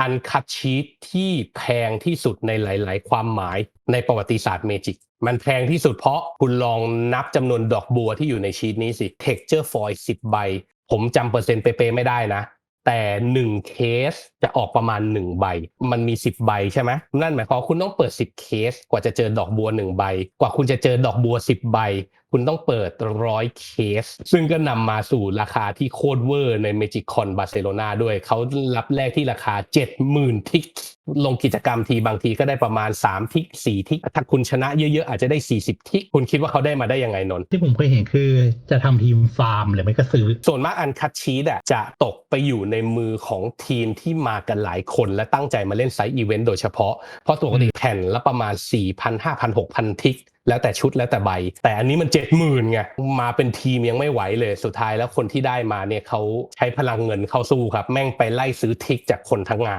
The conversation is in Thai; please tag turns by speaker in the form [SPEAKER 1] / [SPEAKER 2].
[SPEAKER 1] อันคัดชีตที่แพงที่สุดในหลาย ๆ ความหมายในประวัติศาสตร์เมจิก มันแพงที่สุดเพราะคุณลองนับจำนวนดอกบัวที่อยู่ในชีตนี้สิ texture foil 10 ใบ ผมจำเปอร์เซ็นต์เป๊ะๆไม่ได้นะ แต่1เคสจะออกประมาณ1ใบ มันมี10ใบใช่ไหมนั่นหมายความคุณต้องเปิด10เคส กว่าจะเจอดอกบัว1ใบ กว่าคุณจะเจอดอกบัว10ใบ คุณต้องเปิดร้อยเคส ซึ่งก็นำมาสู่ราคาที่โคตรเวอร์ในเมจิคอนบาร์เซโลนาด้วย เขารับแรกที่ราคา 70,000ทิก ลงกิจกรรมทีบางทีก็ได้ประมาณ 3 ทิก4ทิกถ้าคุณชนะเยอะๆ อาจจะได้ 40 ทิกคุณคิดว่าเขาได้มาได้ยังไงนนท์
[SPEAKER 2] ที่ผมเคยเห็นคือจะทำทีมฟาร์มหรือไม่ก็ซื้อ
[SPEAKER 1] ส่วนมากอันคัดชีตอะจะตกไปอยู่ในมือของทีมที่มากันหลายคนและตั้งใจมาเล่นไซต์อีเวนต์โดยเฉพาะ เพราะปกติแผ่นละประมาณ 4,000 5,000 6,000 ทิกแล้วแต่ชุดแล้วแต่ใบ แต่อันนี้มัน70,000ไงมาเป็นทีมยังไม่ไหวเลยสุดท้ายแล้วคนที่ได้มาเนี่ยเขาใช้พลังเงินเข้าสู้ครับ แม่งไปไล่ซื้อทิกจากคนทั้งงาน